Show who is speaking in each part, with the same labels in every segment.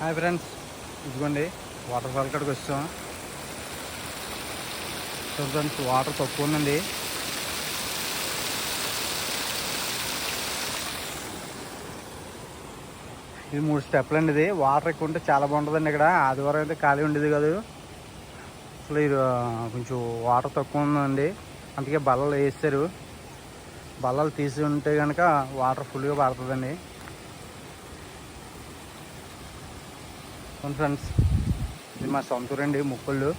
Speaker 1: Hi friends ఇదిగోండి waterfall కాడికి వచ్చాం. సో ఫ్రెండ్స్ వాటర్ తక్కువ ఉందండి. ఇది మూడు స్టెప్లు అండి ఇది. వాటర్ ఎక్కువ ఉంటే చాలా బాగుంటుందండి ఇక్కడ. ఆదివారం అయితే ఖాళీ ఉండేది కాదు. అసలు ఇది కొంచెం వాటర్ తక్కువ ఉందండి. అందుకే బల్లలు వేస్తారు. బల్లలు తీసి ఉంటే కనుక వాటర్ ఫుల్గా పడుతుందండి అవును ఫ్రెండ్స్. ఇది మా సొంతూరండి ముక్కుళ్ళు.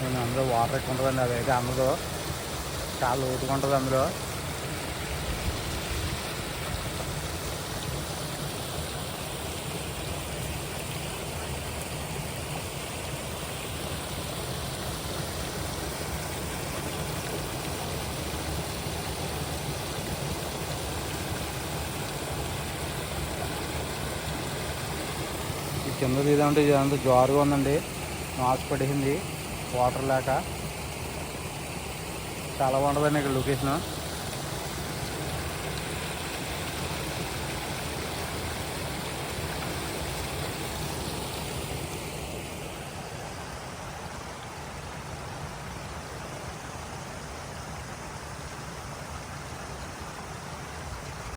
Speaker 1: నేను అందులో వాటర్ ఎక్కువ ఉంటుందండి అదైతే అందులో చాలా లోతుగా ఉంటుంది అందులో. కింద తీద్దామంటే ఇదంతా జారుగా ఉందండి. నాసు పడేసింది. వాటర్ లేక. చాలా బాగుంటుందండి ఇక్కడ లొకేషన్